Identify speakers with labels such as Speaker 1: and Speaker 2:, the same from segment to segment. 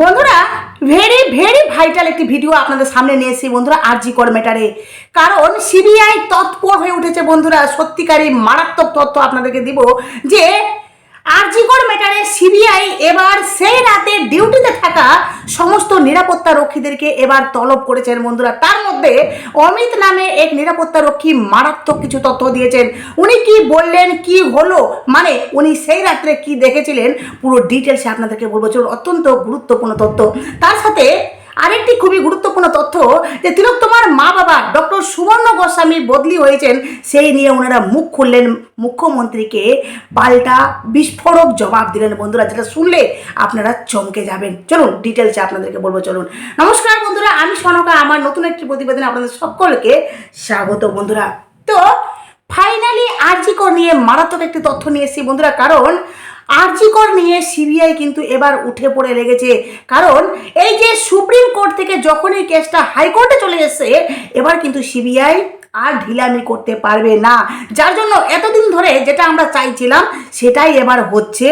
Speaker 1: বন্ধুরা very very vital একটি video আপনাদের সামনে নিয়ে এসেছি বন্ধুরা, আরজি কর ম্যাটারে কারণ সিবিআই তৎপর হয়ে উঠেছে বন্ধুরা, সত্যিকারই মারাত্মক তথ্য আপনাদেরকে দিব যে আরজিকর ম্যাটারে সিবিআই এবার সেই রাতে ডিউটিতে থাকা সমস্ত নিরাপত্তা রক্ষীদেরকে এবার তলব করেছেন বন্ধুরা। তার মধ্যে অমিত নামে এক নিরাপত্তা রক্ষী মারাত্মক কিছু তথ্য দিয়েছেন। উনি কি বললেন, কি হলো মানে উনি সেই রাত্রে কি দেখেছিলেন, পুরো ডিটেলসে আপনাদেরকে বলব। চলুন, অত্যন্ত গুরুত্বপূর্ণ তথ্য। তার সাথে আরেকটি খুবই গুরুত্বপূর্ণ তথ্য যে তিলক তোমার মা বাবা ডক্টর সুবর্ণ গোস্বামী বদলি হয়েছেন, সেই নিয়ে ওনারা মুখ খুললেন। মুখ্যমন্ত্রীকে পাল্টা বিস্ফোরক জবাব দিলেন বন্ধুরা, যেটা শুনলে আপনারা চমকে যাবেন। চলুন ডিটেলসে আপনাদেরকে বলব, চলুন। নমস্কার বন্ধুরা, আমি সনকা, আমার নতুন একটি প্রতিবেদনে আপনাদের সকলকে স্বাগত বন্ধুরা। তো ফাইনালি আরজিকর নিয়ে মারাত্মক একটি তথ্য নিয়ে এসেছি বন্ধুরা, কারণ আরজিকর নিয়ে সিবিআই কিন্তু এবার উঠে পড়ে লেগেছে। কারণ এই যে সুপ্রিম কোর্ট থেকে যখনই কেসটা হাইকোর্টে চলে এসেছে, এবার কিন্তু সিবিআই আর ঢিলামি করতে পারবে না। যার জন্য এতদিন ধরে যেটা আমরা চাইছিলাম, সেটাই এবার হচ্ছে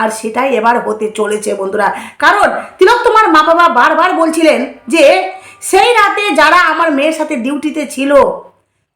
Speaker 1: আর সেটাই এবার হতে চলেছে বন্ধুরা। কারণ তিলক তোমার মা বাবা বারবার বলছিলেন যে, সেই রাতে যারা আমার মেয়ের সাথে ডিউটিতে ছিল,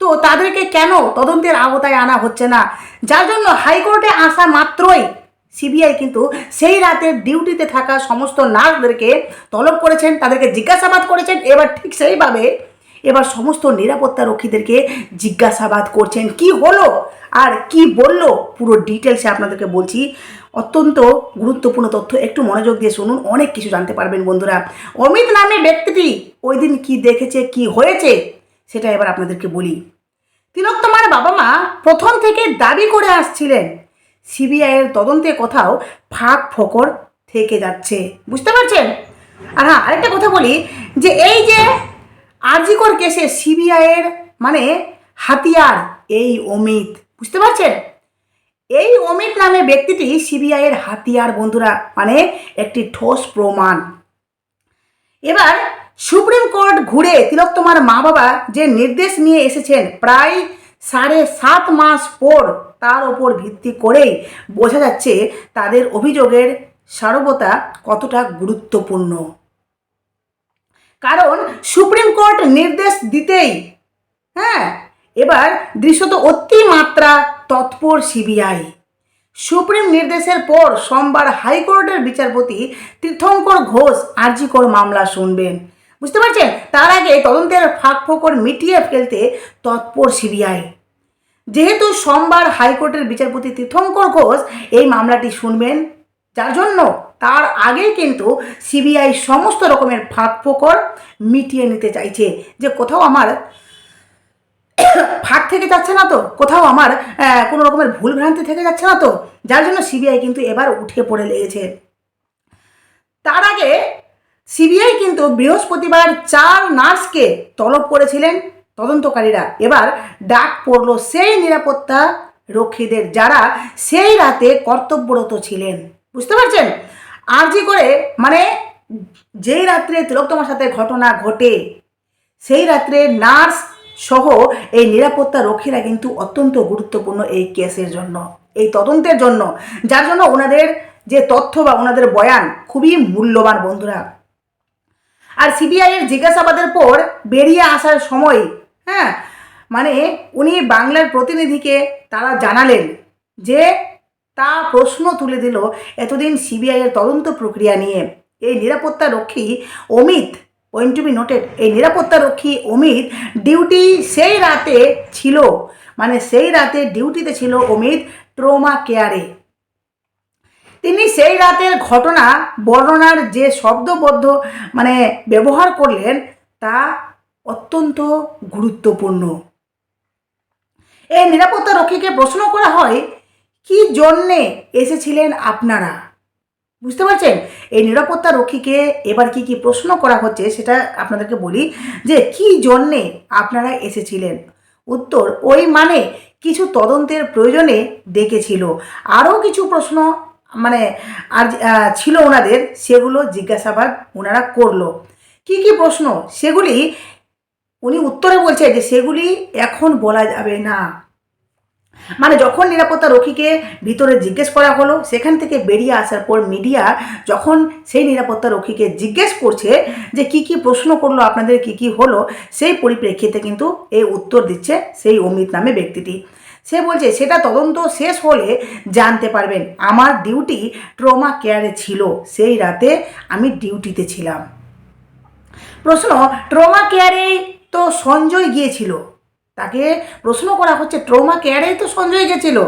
Speaker 1: তো তাদেরকে কেন তদন্তের আওতায় আনা হচ্ছে না? যার জন্য হাইকোর্টে আসা মাত্রই সিবিআই কিন্তু সেই রাতে ডিউটিতে থাকা সমস্ত নার্সদেরকে তলব করেছেন, তাদেরকে জিজ্ঞাসাবাদ করেছেন, এবার ঠিক সেইভাবে এবার সমস্ত নিরাপত্তা রক্ষীদেরকে জিজ্ঞাসাবাদ করছেন। কি হলো? আর কি বলল? পুরো ডিটেলসে আপনাদেরকে বলছি। অত্যন্ত গুরুত্বপূর্ণ তথ্য, একটু মনোযোগ দিয়ে শুনুন, অনেক কিছু জানতে পারবেন বন্ধুরা। অমিত নামে ব্যক্তিটি ওই দিন কি দেখেছে, কি হয়েছে, সেটা এবার আপনাদেরকে বলি। তিলোত্তমার বাবা মা প্রথম থেকে দাবি করে আসছিলেন সিবিআইয়ের তদন্তে কোথাও ফাঁক ফোকর থেকে যাচ্ছে। বুঝতে পারছেন? আর হ্যাঁ আরেকটা কথা বলি যে এই যে আরজিকর কেসে সিবিআইয়ের মানে হাতিয়ার এই অমিত, বুঝতে পারছেন? এই অমিত নামে ব্যক্তিটি সিবিআইয়ের হাতিয়ার বন্ধুরা মানে একটি ঠোস প্রমাণ। এবার সুপ্রিম কোর্ট ঘুরে তিলোত্তমার মা বাবা যে নির্দেশ নিয়ে এসেছেন প্রায় সাড়ে সাত মাস পর তার ওপর ভিত্তি করেই বোঝা যাচ্ছে তাদের অভিযোগের সারবতা কতটা গুরুত্বপূর্ণ। কারণ সুপ্রিম কোর্ট নির্দেশ দিতেই হ্যাঁ এবার দৃশ্যত অতিমাত্রা তৎপর সিবিআই। সুপ্রিম নির্দেশের পর সোমবার হাইকোর্টের বিচারপতি তীর্থঙ্কর ঘোষ আর্জিকর মামলা শুনবেন। বুঝতে পারছেন? তার আগে তদন্তের ফাঁক ফোকর মিটিয়ে ফেলতে তৎপর সিবিআই। যেহেতু সোমবার হাইকোর্টের বিচারপতি তীর্থঙ্কর ঘোষ এই মামলাটি শুনবেন, যার জন্য তার আগে কিন্তু সিবিআই সমস্ত রকমের ফাঁক ফোকর মিটিয়ে নিতে চাইছে। যে কোথাও আমার ফাঁক থেকে যাচ্ছে না তো, কোথাও আমার কোনো রকমের ভুল ভ্রান্তি থেকে যাচ্ছে না তো, যার জন্য সিবিআই কিন্তু এবার উঠে পড়ে লেগেছে। তার আগে সিবিআই কিন্তু বৃহস্পতিবার চার নার্সকে তলব করেছিলেন। তদন্তকারীরা এবার ডাক পড়ল সেই নিরাপত্তা রক্ষীদের যারা সেই রাতে কর্তব্যরত ছিলেন। বুঝতে পারছেন? আর আরজি করে মানে যেই রাত্রে তিলোত্তমার সাথে ঘটনা ঘটে, সেই রাত্রে নার্স সহ এই নিরাপত্তা রক্ষীরা কিন্তু অত্যন্ত গুরুত্বপূর্ণ এই কেসের জন্য, এই তদন্তের জন্য। যার জন্য ওনাদের যে তথ্য বা ওনাদের বয়ান খুবই মূল্যবান বন্ধুরা। আর সিবিআইয়ের জিজ্ঞাসাবাদের পর বেরিয়ে আসার সময় হ্যাঁ? মানে উনি বাংলার প্রতিনিধিকে তারা জানালেন যে তা প্রশ্ন তুলে দিল এতদিন সিবিআইয়ের তদন্ত প্রক্রিয়া নিয়ে। এই নিরাপত্তা রক্ষী Amit point to be noted এই নিরাপত্তা রক্ষী অমিত ডিউটি সেই রাতে ছিল মানে সেই রাতে ডিউটিতে ছিল অমিত ট্রোমা কেয়ারে তিনি সেই রাতের ঘটনা, বর্ণনার যে শব্দবদ্ধ মানে ব্যবহার করলেন, তা অত্যন্ত গুরুত্বপূর্ণ। এই নিরাপত্তা রক্ষীকে প্রশ্ন করা হয়, কি জন্যে এসেছিলেন আপনারা? বুঝতে পারছেন? এই নিরাপত্তা রক্ষীকে এবার কি কি প্রশ্ন করা হচ্ছে সেটা আপনাদেরকে বলি, যে কি জন্যে আপনারা এসেছিলেন? উত্তর, ওই মানে কিছু তদন্তের প্রয়োজনে ডেকেছিল। আরও কিছু প্রশ্ন মানে আর ছিল ওনাদের, সেগুলো জিজ্ঞাসাবাদ ওনারা করল। কি কি প্রশ্ন? সেগুলি উনি উত্তরে বলছে যে সেগুলি এখন বলা যাবে না। মানে যখন নিরাপত্তা রক্ষীকে ভিতরে জিজ্ঞেস করা হলো, সেখান থেকে বেরিয়ে আসার পর মিডিয়া যখন সেই নিরাপত্তা রক্ষীকে জিজ্ঞেস করছে যে কি কি প্রশ্ন করল, আপনাদের কি কি হলো, সেই পরিপ্রেক্ষিতে কিন্তু এই উত্তর দিচ্ছে সেই অমিত নামে ব্যক্তিটি। সে বলছে, সেটা তদন্ত শেষ হলে জানতে পারবেন, আমার ডিউটি ট্রমা কেয়ারে ছিল, সেই রাতে আমি ডিউটিতে ছিলাম। প্রশ্ন, ট্রমা কেয়ারেই তো সঞ্জয় গিয়েছিল। তাকে প্রশ্ন করা হচ্ছে, ট্রমা কেয়ারেই তো সঞ্জয় গেছিল?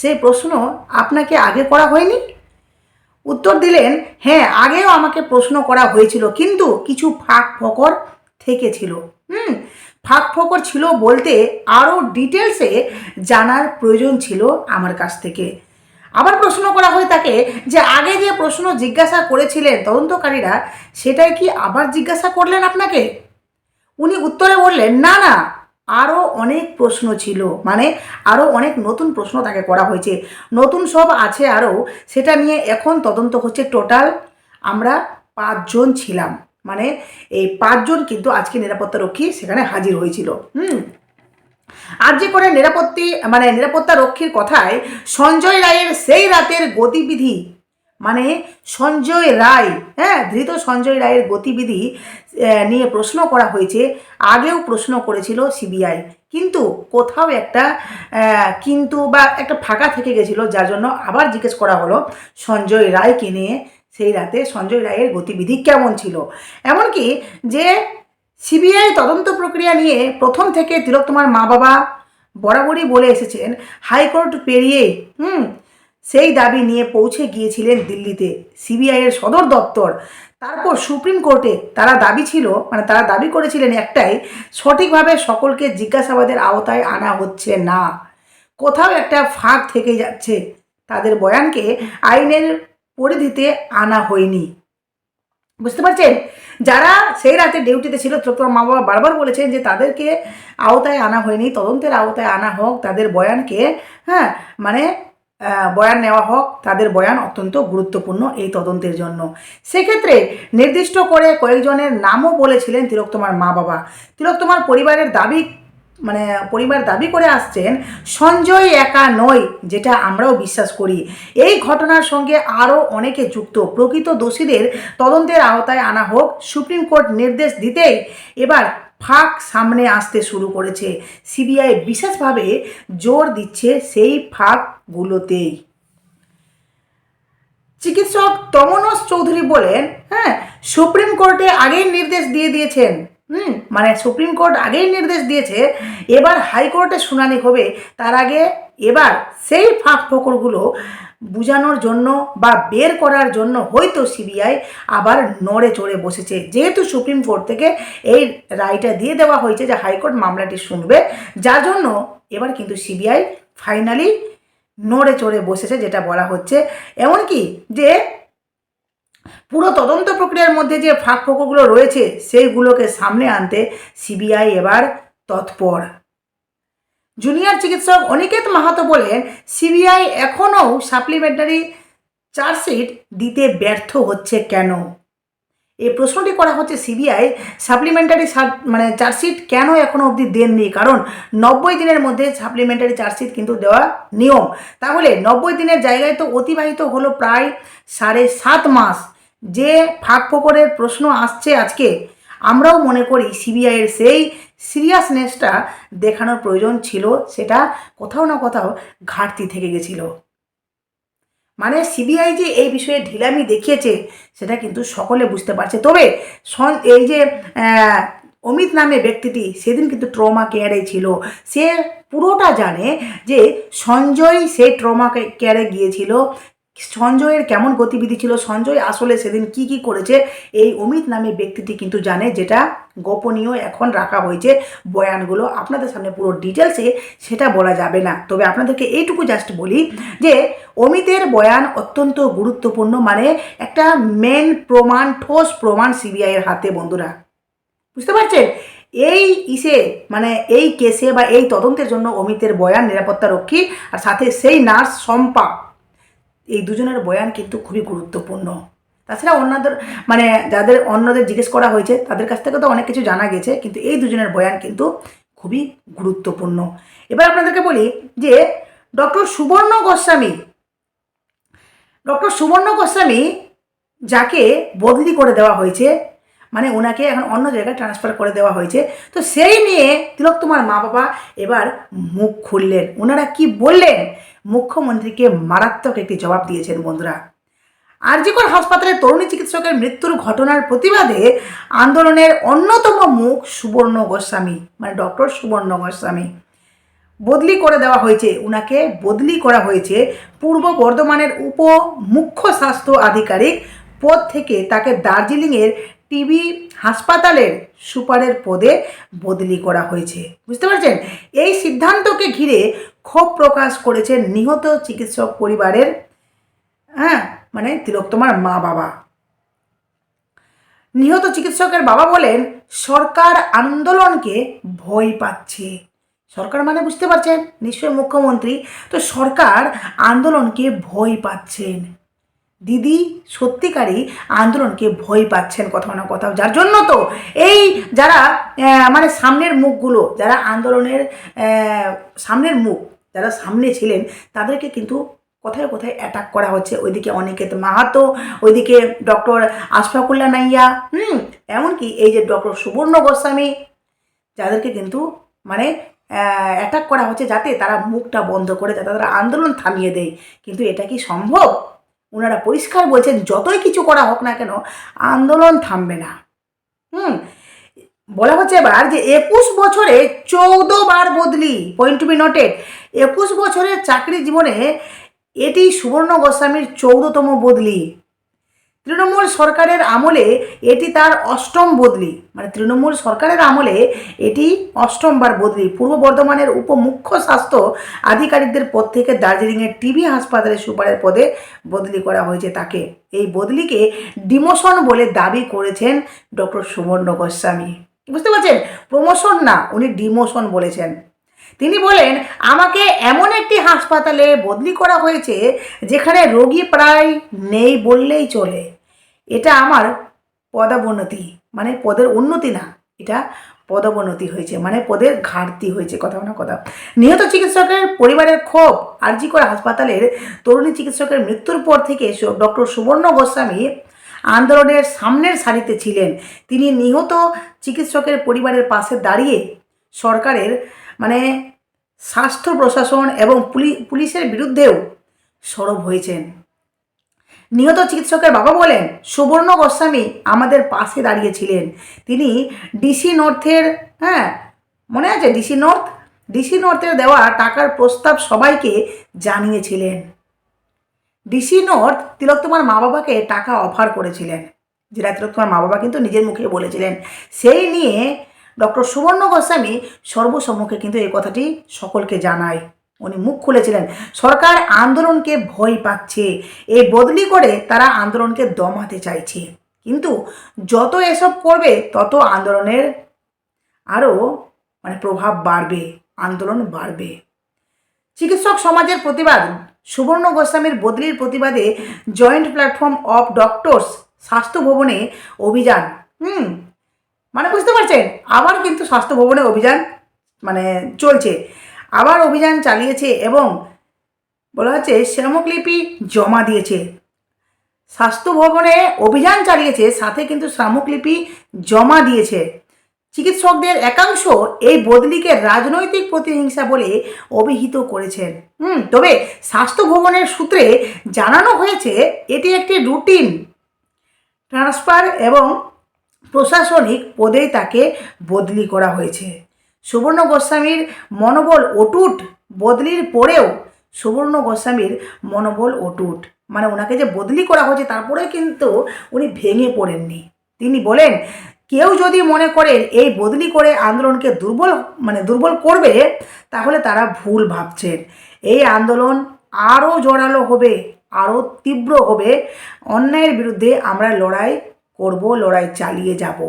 Speaker 1: সেই প্রশ্ন আপনাকে আগে করা হয়নি? উত্তর দিলেন হ্যাঁ আগেও আমাকে প্রশ্ন করা হয়েছিল, কিন্তু কিছু ফাঁক ফকর থেকেছিল। হুম, ফাঁক ফকর ছিল বলতে আরও ডিটেলসে জানার প্রয়োজন ছিল আমার কাছ থেকে। আবার প্রশ্ন করা হয় তাকে যে, আগে যে প্রশ্ন জিজ্ঞাসা করেছিলেন তদন্তকারীরা, সেটাই কি আবার জিজ্ঞাসা করলেন আপনাকে? উনি উত্তরে বললেন, না না আরও অনেক প্রশ্ন ছিল। মানে আরও অনেক নতুন প্রশ্ন তাকে করা হয়েছে। নতুন সব আছে আরও সেটা নিয়ে এখন তদন্ত হচ্ছে টোটাল। আমরা পাঁচজন ছিলাম। মানে এই পাঁচজন কিন্তু আজকে নিরাপত্তা রক্ষী সেখানে হাজির হয়েছিল। হুম। আর যে করে নিরাপত্তি মানে নিরাপত্তা রক্ষীর কথায় সঞ্জয় রায়ের সেই রাতের গতিবিধি মানে সঞ্জয় রায় হ্যাঁ ধৃত সঞ্জয় রায়ের গতিবিধি নিয়ে প্রশ্ন করা হয়েছে, আগেও প্রশ্ন করেছিল সিবিআই। কিন্তু কোথাও একটা কিন্তু বা একটা ফাঁকা থেকে গেছিল, যার জন্য আবার জিজ্ঞেস করা হলো সঞ্জয় রায়কে নিয়ে সেই রাতে সঞ্জয় রায়ের গতিবিধি কেমন ছিল। এমনকি যে সিবিআই তদন্ত প্রক্রিয়া নিয়ে প্রথম থেকে তিলক তোমার মা বাবা বরাবরই বলে এসেছেন, হাইকোর্ট পেরিয়ে, হুম সেই দাবি নিয়ে পৌঁছে গিয়েছিলেন দিল্লিতে। সিবিআইয়ের সদর দপ্তর। তারপর সুপ্রিম কোর্টে তারা দাবি ছিল মানে তারা দাবি করেছিলেন একটাই, সঠিকভাবে সকলকে জিজ্ঞাসাবাদের আওতায় আনা হচ্ছে না। কোথাও একটা ফাঁক থেকে যাচ্ছে। তাদের বয়ানকে আইনের পরিধিতে আনা হয়নি। বুঝতে পারছেন? যারা সেই রাতে ডিউটিতে ছিল তোর মা বাবা বারবার বলেছেন যে তাদেরকে আওতায় আনা হয়নি, তদন্তের আওতায় আনা হোক, তাদের বয়ানকে হ্যাঁ মানে বয়ান নেওয়া হোক, তাদের বয়ান অত্যন্ত গুরুত্বপূর্ণ এই তদন্তের জন্য। সেক্ষেত্রে নির্দিষ্ট করে কয়েকজনের নামও বলেছিলেন তিলোত্তমার মা বাবা। তিলোত্তমার পরিবারের দাবি মানে পরিবার দাবি করে আসছেন, সঞ্জয় একা নয় যেটা আমরাও বিশ্বাস করি। এই ঘটনার সঙ্গে আরও অনেকে যুক্ত। প্রকৃত দোষীদের তদন্তের আওতায় আনা হোক, সুপ্রিম কোর্ট নির্দেশ দিতেই এবার ফাঁক সামনে আসতে শুরু করেছে। সিবিআই বিশেষভাবে জোর দিচ্ছে সেই ফাঁকগুলোতেই। চিকিৎসক তমনস চৌধুরী বলেন হ্যাঁ সুপ্রিম কোর্টে আগেই নির্দেশ দিয়ে দিয়েছেন। হুম মানে সুপ্রিম কোর্ট আগেই নির্দেশ দিয়েছে, এবার হাইকোর্টে শুনানি হবে। তার আগে এবার সেই ফাঁক ফোকরগুলো বুঝানোর জন্য বা বের করার জন্য হয়তো সিবিআই আবার নড়ে চড়ে বসেছে। যেহেতু সুপ্রিম কোর্ট থেকে এই রায়টা দিয়ে দেওয়া হয়েছে যে হাইকোর্ট মামলাটি শুনবে, যার জন্য এবার কিন্তু সিবিআই ফাইনালি নড়ে চড়ে বসেছে যেটা বলা হচ্ছে। এমনকি যে পুরো তদন্ত প্রক্রিয়ার মধ্যে যে ফাঁক ফোকরগুলো রয়েছে, সেইগুলোকে সামনে আনতে সিবিআই এবার তৎপর। জুনিয়র চিকিৎসক অনিকেত মাহাতো বলেন, সিবিআই এখনও সাপ্লিমেন্টারি চার্জশিট দিতে ব্যর্থ হচ্ছে কেন? এই প্রশ্নটি করা হচ্ছে সিবিআই সাপ্লিমেন্টারি মানে চার্জশিট কেন এখনও অবধি দেননি? কারণ নব্বই দিনের মধ্যে সাপ্লিমেন্টারি চার্জশিট কিন্তু দেওয়া নিয়ম। তাহলে নব্বই দিনের জায়গায় তো অতিবাহিত হলো প্রায় সাড়ে সাত মাস। যে ফাঁক ফোকরের প্রশ্ন আসছে আজকে, আমরাও মনে করি সিবিআইয়ের সেই সিরিয়াসনেসটা দেখানোর প্রয়োজন ছিল, সেটা কোথাও না কোথাও ঘাটতি থেকে গেছিল। মানে সিবিআই যে এই বিষয়ে ঢিলামি দেখিয়েছে, সেটা কিন্তু সকলে বুঝতে পারছে। তবে এই যে অমিত নামে ব্যক্তিটি, সেদিন কিন্তু ট্রমা কেয়ারে ছিল। সে পুরোটা জানে যে সঞ্জয় সে ট্রমা কেয়ারে গিয়েছিল। সঞ্জয়ের কেমন গতিবিধি ছিল? সঞ্জয় আসলে সেদিন কি কি করেছে? এই অমিত নামে ব্যক্তিটি কিন্তু জানে, যেটা গোপনীয় এখন রাখা হয়েছে বয়ানগুলো। আপনাদের সামনে পুরো ডিটেলসে সেটা বলা যাবে না। তবে আপনাদেরকে এইটুকু জাস্ট বলি যে, অমিতের বয়ান অত্যন্ত গুরুত্বপূর্ণ। মানে একটা মেন প্রমাণ ঠোস প্রমাণ সিবিআইয়ের হাতে, বন্ধুরা। বুঝতে পারছেন? এই ইসে মানে এই কেসে বা এই তদন্তের জন্য অমিতের বয়ান নিরাপত্তা রক্ষী, আর সাথে সেই নার্স শম্পা এই দুজনের বয়ান কিন্তু খুবই গুরুত্বপূর্ণ। তাছাড়া অন্যদের মানে যাদের অন্যদের জিজ্ঞেস করা হয়েছে, তাদের কাছ থেকে তো অনেক কিছু জানা গেছে, কিন্তু এই দুজনের বয়ান কিন্তু খুবই গুরুত্বপূর্ণ। এবার আপনাদেরকে বলি যে ডক্টর সুবর্ণ গোস্বামী, ডক্টর সুবর্ণ গোস্বামী যাকে বদলি করে দেওয়া হয়েছে মানে ওনাকে এখন অন্য জায়গায় ট্রান্সফার করে দেওয়া হয়েছে। তো সেই নিয়ে তিলক তোমার মা বাবা এবার মুখ খুললেন। ওনারা কি বললেন? মুখ্যমন্ত্রীকে মারাত্মক একটি জবাব দিয়েছেন বন্ধুরা। আরজিকর হাসপাতালে তরুণী চিকিৎসকের মৃত্যুর ঘটনার প্রতিবাদে আন্দোলনের অন্যতম মুখ সুবর্ণ গোস্বামী মানে ডক্টর সুবর্ণ গোস্বামী। বদলি করে দেওয়া হয়েছে। উনাকে বদলি করা হয়েছে পূর্ব বর্ধমানের উপ মুখ্য স্বাস্থ্য আধিকারিক। পদ থেকে তাকে দার্জিলিংয়ের টিবি হাসপাতালের সুপারের পদে বদলি করা হয়েছে। বুঝতে পারছেন? এই সিদ্ধান্তকে ঘিরে ক্ষোভ প্রকাশ করেছেন নিহত চিকিৎসক পরিবারের হ্যাঁ মানে তিলোত্তমার মা বাবা নিহত চিকিৎসকের বাবা বলেন, সরকার আন্দোলনকে ভয় পাচ্ছে। সরকার মানে বুঝতে পারছেন? নিশ্চয়ই মুখ্যমন্ত্রী। তো সরকার আন্দোলনকে ভয় পাচ্ছেন। দিদি সত্যিকারই আন্দোলনকে ভয় পাচ্ছেন কোথাও না কোথাও, যার জন্য তো এই যারা মানে সামনের মুখগুলো, যারা আন্দোলনের সামনের মুখ, যারা সামনে ছিলেন, তাদেরকে কিন্তু কোথায় কোথায় অ্যাটাক করা হচ্ছে। ওইদিকে অনিকেত মাহাতো, ওইদিকে ডক্টর আশফাকুল্লা নাইয়া, হুম, এমনকি এই যে ডক্টর সুবর্ণ গোস্বামী, যাদেরকে কিন্তু মানে অ্যাটাক করা হচ্ছে যাতে তারা মুখটা বন্ধ করে, যাতে তারা আন্দোলন থামিয়ে দেয়। কিন্তু এটা কি সম্ভব? ওনারা পরিষ্কার বলছেন, যতই কিছু করা হোক না কেন, আন্দোলন থামবে না। হুম? বলা হচ্ছে এবার যে একুশ বছরে চৌদ্দ বার বদলি পয়েন্ট টু বি নটেড একুশ বছরের চাকরি জীবনে এটি সুবর্ণ গোস্বামীর চৌদ্দতম বদলি। তৃণমূল সরকারের আমলে এটি তার অষ্টম বদলি। মানে তৃণমূল সরকারের আমলে এটি অষ্টমবার বদলি। পূর্ব বর্ধমানের উপমুখ্য স্বাস্থ্য আধিকারিকদের পদ থেকে দার্জিলিংয়ের টিবি হাসপাতালে সুপারের পদে বদলি করা হয়েছে তাকে। এই বদলিকে ডিমোশন বলে দাবি করেছেন ডক্টর সুবর্ণ গোস্বামী। বুঝতে পারছেন? প্রমোশন না, উনি ডিমোশন বলেছেন। তিনি বলেন, আমাকে এমন একটি হাসপাতালে বদলি করা হয়েছে যেখানে রোগী প্রায় নেই বললেই চলে। এটা আমার পদাবনতি মানে পদের উন্নতি না, এটা পদোন্নতি হয়েছে মানে পদের ঘাটতি হয়েছে, কথা না কথা। নিহত চিকিৎসকের পরিবারের ক্ষোভ, আরজি করে হাসপাতালের তরুণী চিকিৎসকের মৃত্যুর পর থেকে ডক্টর সুবর্ণ গোস্বামী আন্দোলনের সামনের সারিতে ছিলেন। তিনি নিহত চিকিৎসকের পরিবারের পাশে দাঁড়িয়ে সরকারের মানে স্বাস্থ্য প্রশাসন এবং পুলি- পুলিশের বিরুদ্ধেও সরব হয়েছেন। নিহত চিকিৎসকের বাবা বলেন, সুবর্ণ গোস্বামী আমাদের পাশে দাঁড়িয়েছিলেন। তিনি ডিসি নর্থের হ্যাঁ মনে আছে ডিসি নর্থ ডিসি নর্থের দেওয়া টাকার প্রস্তাব সবাইকে জানিয়েছিলেন। ডিসি নর্থ তিলক তোমার মা বাবাকে টাকা অফার করেছিলেন। যেটা তিলক তোমার মা বাবা কিন্তু নিজের মুখে বলেছিলেন। সেই নিয়ে ডক্টর সুবর্ণ গোস্বামী সর্বসম্মুখে কিন্তু এই কথাটি সকলকে জানায়। উনি মুখ খুলেছিলেন। সরকার আন্দোলনকে ভয় পাচ্ছে। এই বদলি করে তারা আন্দোলনকে দমাতে চাইছে। কিন্তু যত এসব করবে, তত আন্দোলনের আরও মানে প্রভাব বাড়বে, আন্দোলন বাড়বে। চিকিৎসক সমাজের প্রতিবাদ। সুবর্ণ গোস্বামীর বদলির প্রতিবাদে জয়েন্ট প্ল্যাটফর্ম অফ ডক্টরস স্বাস্থ্য ভবনে অভিযান। হুম মানে বুঝতে পারছেন? আবার কিন্তু স্বাস্থ্য ভবনে অভিযান মানে চলছে। আবার অভিযান চালিয়েছে এবং বলা হচ্ছে শ্রমকলিপি জমা দিয়েছে। স্বাস্থ্য ভবনে অভিযান চালিয়েছে, সাথে কিন্তু শ্রমকলিপি জমা দিয়েছে। চিকিৎসকদের একাংশ এই বদলিকে রাজনৈতিক প্রতিহিংসা বলে অভিহিত করেছেন। হুম, তবে স্বাস্থ্য ভবনের সূত্রে জানানো হয়েছে, এটি একটি রুটিন। ট্রান্সফার এবং প্রশাসনিক পদেই তাকে বদলি করা হয়েছে। সুবর্ণ গোস্বামীর মনোবল অটুট বদলির পরেও সুবর্ণ গোস্বামীর মনোবল অটুট। মানে ওনাকে যে বদলি করা হয়েছে, তারপরে কিন্তু উনি ভেঙে পড়েননি। তিনি বলেন, কেউ যদি মনে করেন এই বদলি করে আন্দোলনকে দুর্বল মানে দুর্বল করবে, তাহলে তারা ভুল ভাবছেন। এই আন্দোলন আরও জোরালো হবে, আরও তীব্র হবে। অন্যায়ের বিরুদ্ধে আমরা লড়াই করব, লড়াই চালিয়ে যাব।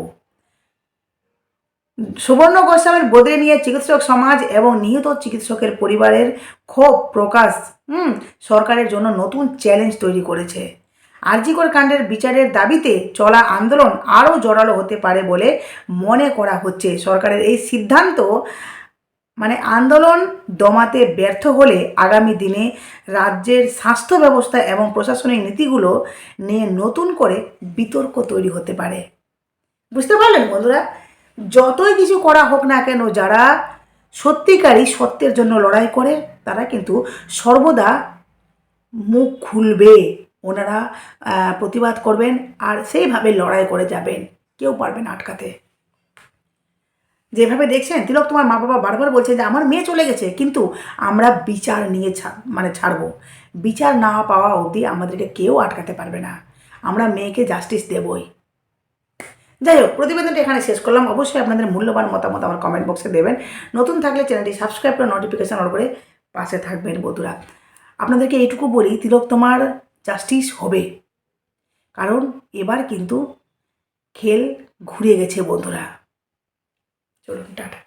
Speaker 1: সুবর্ণ গোস্বামীর বদলে নিয়ে চিকিৎসক সমাজ এবং নিহত চিকিৎসকের পরিবারের ক্ষোভ প্রকাশ, হুম, সরকারের জন্য নতুন চ্যালেঞ্জ তৈরি করেছে। আরজিকর কাণ্ডের বিচারের দাবিতে চলা আন্দোলন আরও জোরালো হতে পারে বলে মনে করা হচ্ছে। সরকারের এই সিদ্ধান্ত মানে আন্দোলন দমাতে ব্যর্থ হলে আগামী দিনে রাজ্যের স্বাস্থ্য ব্যবস্থা এবং প্রশাসনিক নীতিগুলো নিয়ে নতুন করে বিতর্ক তৈরি হতে পারে। বুঝতে পারলেন বন্ধুরা? যতই কিছু করা হোক না কেন, যারা সত্যিকারই সত্যের জন্য লড়াই করে, তারা কিন্তু সর্বদা মুখ খুলবে। ওনারা প্রতিবাদ করবেন আর সেইভাবে লড়াই করে যাবেন। কেউ পারবেন আটকাতে। যেভাবে দেখছেন, তিলক তোমার মা বাবা বারবার বলছে যে, আমার মেয়ে চলে গেছে, কিন্তু আমরা বিচার নিয়ে মানে ছাড়ব। বিচার না পাওয়া অবধি আমাদেরকে কেউ আটকাতে পারবে না। আমরা মেয়েকে জাস্টিস দেবই। যাই হোক প্রতিবেদনটি এখানে শেষ করলাম। অবশ্যই আপনাদের মূল্যবান মতামত আমার কমেন্ট বক্সে দেবেন। নতুন থাকলে চ্যানেলটি সাবস্ক্রাইব করে নোটিফিকেশান অন করে পাশে থাকবেন বধুরা আপনাদেরকে এইটুকু বলি, তিলক তোমার জাস্টিস হবে। কারণ এবার কিন্তু খেল ঘুরে গেছে বন্ধুরা। চলুন, টাটা।